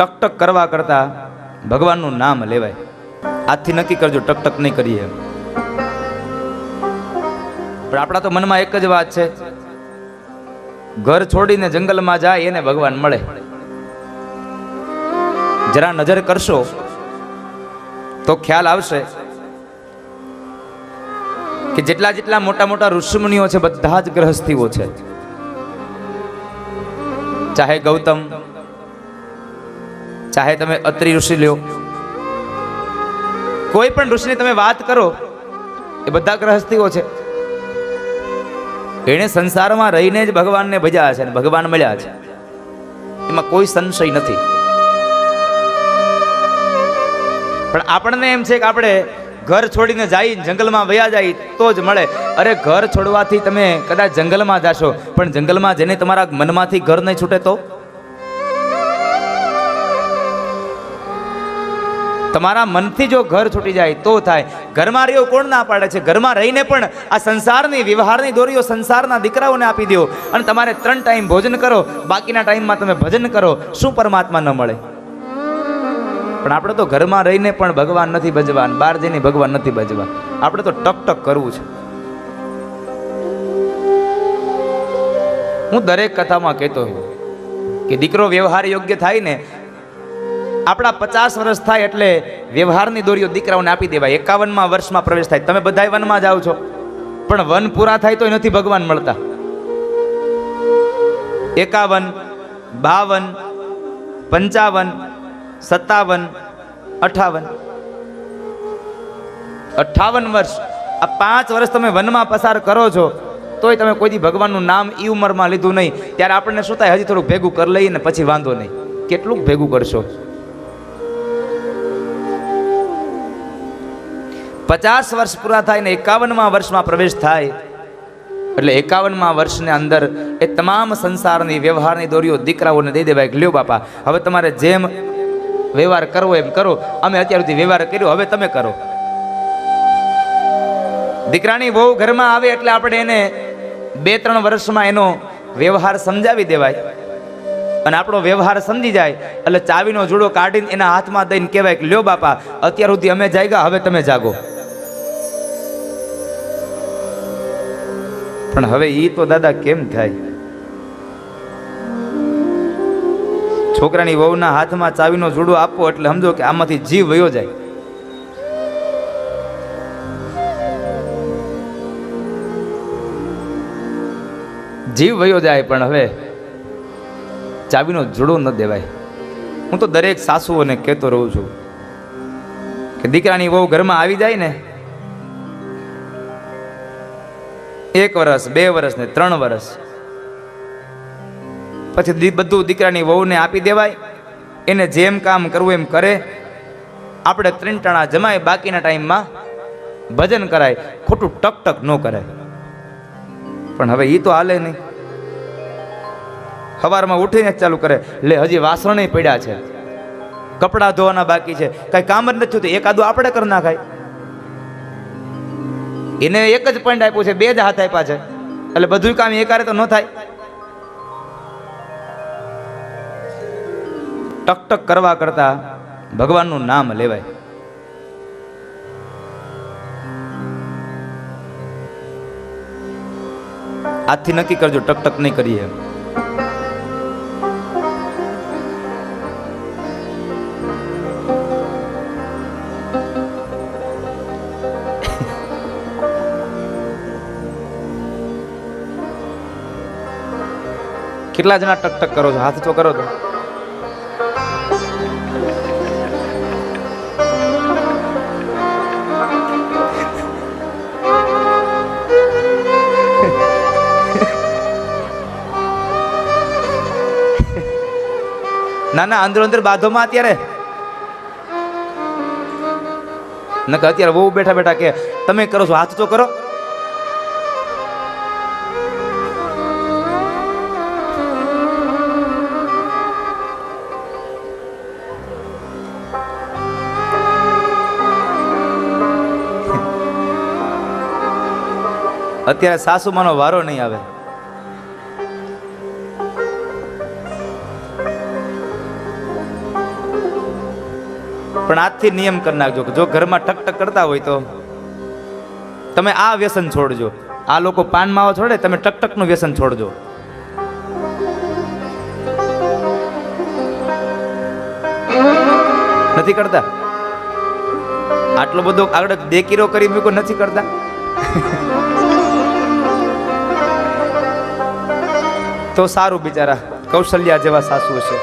ટક ટક કરવા કરતા ભગવાનનું નામ લેવાય. આજથી નક્કી કરજો ટક ટક નહીં કરીએ પણ આપણા તો મનમાં એક જ વાત છે. ઘર છોડીને જંગલમાં જાય એને ભગવાન મળે. જરા નજર કરશો તો ખ્યાલ આવશે કે જેટલા જેટલા મોટા મોટા ઋષિમુનિઓ છે, બધા જ ગ્રહસ્થીઓ છે. ચાહે ગૌતમ ચાહે તમે અત્રિ ઋષિ લ્યો. કોઈ પણ ઋષિની તમે વાત કરો, એ બધા ગ્રહસ્થીઓ છે. એણે સંસારમાં રહીને જ ભગવાનને ભજ્યા છે અને ભગવાન મળ્યા છે. એમાં કોઈ સંશય નથી. પણ આપણને એમ છે કે આપણે ઘર છોડીને જાય, જંગલમાં વયા જાય, તો જ મળે. અરે ઘર છોડવાથી તમે કદાચ જંગલમાં જાશો, પણ જંગલમાં જેને તમારા મનમાંથી ઘર નહીં છૂટે તો? તમારા મનથી જો ઘર છૂટી જાય તો થાય. ઘરમાં રહ્યો કોણ ના પાડે છે? ઘરમાં રહીને પણ આ સંસારની વ્યવહારની દોરીઓ સંસારના દીકરાઓને આપી દો. અને તમારે ત્રણ ટાઈમ ભોજન કરો, બાકીના ટાઈમમાં તમે ભજન કરો, શું પરમાત્મા ન મળે? પણ આપણે તો ઘરમાં રહીને પણ ભગવાન નથી ભજવાન, બહાર જઈને ભગવાન નથી ભજવા. આપણે તો ટક ટક કરવું છે. હું દરેક કથામાં કહેતો કે દીકરો વ્યવહાર યોગ્ય થાય ને આપણા પચાસ વર્ષ થાય એટલે વ્યવહારની દોરીઓ દીકરાઓને આપી દેવાય. એકાવનમાં વર્ષમાં પ્રવેશ થાય. તમે બધા વનમાં જાઓ છો. પણ વન પૂરા થાય તો નથી ભગવાન મળતા. એકાવન, બાવન, પંચાવન, સત્તાવન, અઠાવન. અઠાવન વર્ષ. આ પાંચ વર્ષ તમે વનમાં પસાર કરો છો, તોય તમે કોઈ દી ભગવાનનું નામ એ ઉંમરમાં લીધું નહીં. ત્યારે આપણને શું થાય? હજી થોડુંક ભેગું કરી લઈએ ને પછી વાંધો નહીં. કેટલું ભેગું કરશો. પચાસ વર્ષ પૂરા થાય ને એકાવનમાં વર્ષમાં પ્રવેશ થાય, એટલે એકાવનમાં વર્ષની અંદર એ તમામ સંસારની વ્યવહારની દોરીઓ દીકરાઓને દઈ દેવાય લ્યો બાપા, હવે તમારે જેમ વ્યવહાર કરવો એમ કરો, અમે અત્યાર સુધી વ્યવહાર કર્યો, હવે તમે કરો. દીકરાની બહુ ઘરમાં આવે એટલે આપણે એને બે ત્રણ વર્ષમાં એનો વ્યવહાર સમજાવી દેવાય. અને આપણો વ્યવહાર સમજી જાય, એટલે ચાવીનો જુડો કાઢીને એના હાથમાં દઈને કહેવાય કે, લ્યો બાપા, અત્યાર સુધી અમે જાગ્યા, હવે તમે જાગો. પણ હવે એ તો દાદા કેમ થાય? છોકરાની વહુના હાથમાં ચાવીનો જુડો આપવો એટલે સમજો કે આમાંથી જીવ વયો જાય. જીવ વયો જાય પણ હવે ચાવીનો જુડો ન દેવાય. હું તો દરેક સાસુઓને કહેતો રહું છું કે દીકરાની વહુ ઘરમાં આવી જાય ને એક વર્ષ બે વર્ષ ને ત્રણ વર્ષ પછી બધું દીકરાની વહુને આપી દેવાય. એને જેમ કામ કરવું એમ કરે. આપણે ત્રણ ટાણા જમાય, બાકીના ટાઈમમાં ભજન કરાય. ખોટું ટક ટક ન કરાય પણ હવે એ તો હાલે નહીં. સવારમાં ઉઠીને જ ચાલુ કરે. લે, હજી વાસણ પડ્યા છે. કપડાં ધોવાના બાકી છે. કઈ કામ જ નથી થતું એકાદું આપણે કરી નાખાય. એને એક જ પોઈન્ટ આપ્યો છે, બે જ હાથ આપ્યા છે. એટલે બધું કામ એકારે તો ન થાય. ટક ટક કરવા કરતા ભગવાનનું નામ લેવાય. આજથી નક્કી કરજો, ટક ટક નહીં કરીએ. કેટલા જણા ટક ટક કરો છો? હાથ તો કરો તો. ના ના, અંદર અંદર બાધોમાં અત્યારે. નકર અત્યારે બહુ બેઠા બેઠા કે તમે કરો છો, હાથ તો કરો. અત્યારે સાસુમાનો વારો નહીં આવે. પણ આજથી નિયમ કરી નાખજો જો ઘરમાં ટક ટક કરતા હોય તો તમે આ વ્યસન છોડજો. આ લોકો પાન માવા છોડે, તમે ટક ટકનું વ્યસન છોડજો. નથી કરતા? આટલો બધો આગળ દેકીરો કરી મૂક્યો નથી કરતા? તો સારું બિચારા, કૌશલ્યા જેવા સાસુ હશે.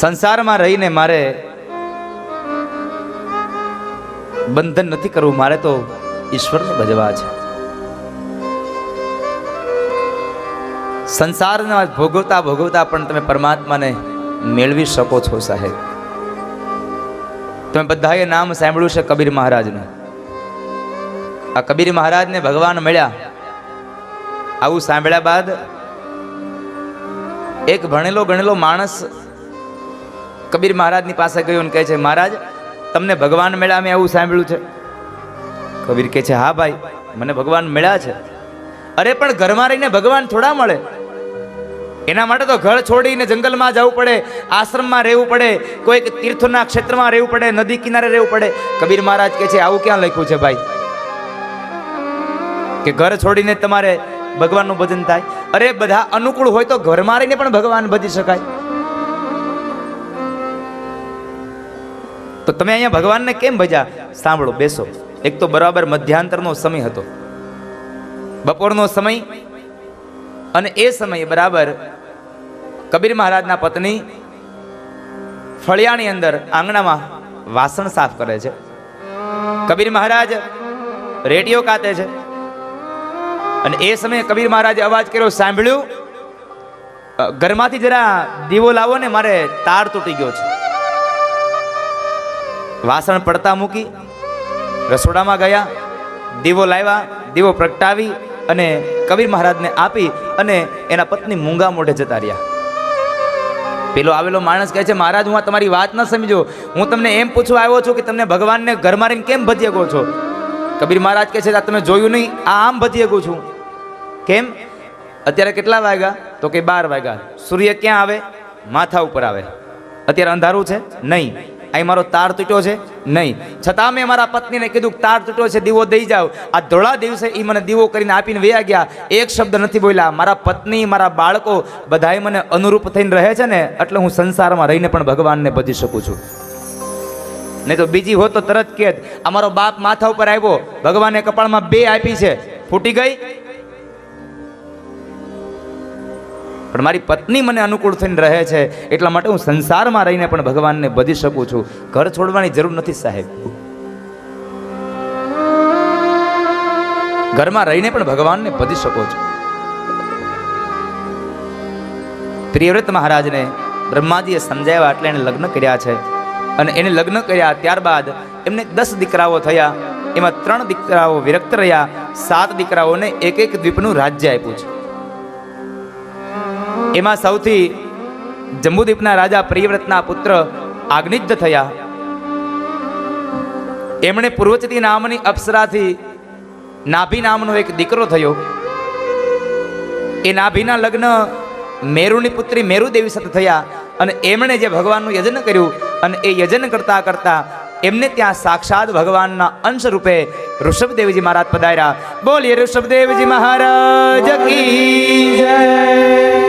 સંસારમાં રહીને મારે બંધન નથી કરવું, મારે તો ઈશ્વરને ભજવા છે. સંસારના ભોગવતા ભોગવતા પણ તમે પરમાત્માને મેળવી શકો છો સાહેબ. તમે બધાએ નામ સાંભળ્યું છે કબીર મહારાજનું. આ કબીર મહારાજને ભગવાન મળ્યા. આવું સાંભળ્યા બાદ એક ભણેલો ગણેલો માણસ કબીર મહારાજની પાસે ગયો અને કહે છે, મહારાજ, તમને ભગવાન મળ્યા, મેં આવું સાંભળ્યું છે. કબીર કહે છે, હા ભાઈ, મને ભગવાન મળ્યા છે. અરે પણ ઘરમાં રહીને ભગવાન થોડા મળે? એના માટે તો ઘર છોડીને જંગલમાં જવું પડે, આશ્રમમાં રહેવું પડે, કોઈક તીર્થના ક્ષેત્રમાં રહેવું પડે, નદી કિનારે રહેવું પડે. કબીર મહારાજ કહે છે, આવું ક્યાં લખ્યું છે ભાઈ? કે ઘર છોડીને તમારે ભગવાનનું ભજન થાય. અરે, બધા અનુકૂળ હોય તો ઘરમાં રહીને પણ ભગવાન ભજી શકાય. તો તમે અહીંયા ભગવાનને કેમ ભજ્યા? સાંભળો, બેસો. એક તો બરાબર મધ્યાંતરનો સમય હતો. બપોરનો સમય અને એ સમયે બરાબર કબીર મહારાજના પત્ની ફળિયાની અંદર આંગણામાં વાસણ સાફ કરે છે. કબીર મહારાજ રેડિયો કાતે છે. અને એ સમયે કબીર મહારાજે અવાજ કર્યો, સાંભળ્યું? ઘરમાંથી જરા દીવો લાવો ને, મારે તાર તૂટી ગયો છે. વાસણ પડતા મૂકી રસોડામાં ગયા, દીવો લાવ્યા, દીવો પ્રગટાવી અને કબીર મહારાજને આપી અને એના પત્ની મૂંગા મોઢે જતા રહ્યા. પેલો આવેલો માણસ કહે છે, મહારાજ, હું તમારી વાત ન સમજો. હું તમને એમ પૂછવા આવ્યો છું કે તમને ભગવાનને ઘરમાં રહીને કેમ ભજી શકો છો? કબીર મહારાજ કહે છે, આ તમે જોયું નહીં, આ આમ ભજી શકું છું. કેમ? અત્યારે કેટલા વાગ્યા? તો કે બાર વાગ્યા. સૂર્ય ક્યાં આવે? માથા ઉપર આવે. અત્યારે અંધારું છે? નહીં. અહીં મારો તાર તૂટ્યો છે? નહીં. છતાં મેં મારા પત્નીને કીધું કે તાર તૂટ્યો છે, દીવો દઈ જાઓ. આ ધોળા દિવસે એ મને દીવો કરીને આપીને વયા ગયા. એક શબ્દ નથી બોલ્યા. મારા પત્ની, મારા બાળકો બધાય મને અનુરૂપ થઈને રહે છે ને, એટલે હું સંસારમાં રહીને પણ ભગવાનને ભજી શકું છું. નહીં તો બીજી હોત તો તરત કે અમારો બાપ માથા ઉપર આવ્યો. ભગવાને કપાળમાં બે આપી છે. ફૂટી ગઈ? પણ મારી પત્ની મને અનુકૂળ થઈને રહે છે, એટલા માટે હું સંસારમાં રહીને પણ ભગવાનને બધી શકું છું. ઘર છોડવાની જરૂર નથી સાહેબ. ઘરમાં રહીને પણ ભગવાનને બધી શકો છો. પ્રિયવ્રત મહારાજને બ્રહ્માજીએ સમજાવ્યા એટલે એને લગ્ન કર્યા છે. અને એને લગ્ન કર્યા ત્યારબાદ એમને દસ દીકરાઓ થયા. એમાં ત્રણ દીકરાઓ વિરક્ત રહ્યા. સાત દીકરાઓને એક એક દ્વીપનું રાજ્ય આપ્યું છે. એમાં સૌથી જંબુદીપના રાજા પ્રિયવ્રતના પુત્ર આજ્ઞિદ્ધ થયા. એમણે પૂર્વચતી નામની અપ્સરાથી નાભી નામનો એક દીકરો થયો. એ નાભીના લગ્ન મેરુની પુત્રી મેરુદેવી સાથે થયા અને એમણે જે ભગવાનનું યજન કર્યું અને એ યજન કરતા કરતા એમને ત્યાં સાક્ષાત ભગવાનના અંશ રૂપે ઋષભદેવજી મહારાજ પધાર્યા. બોલીએ ઋષભદેવજી મહારાજ કી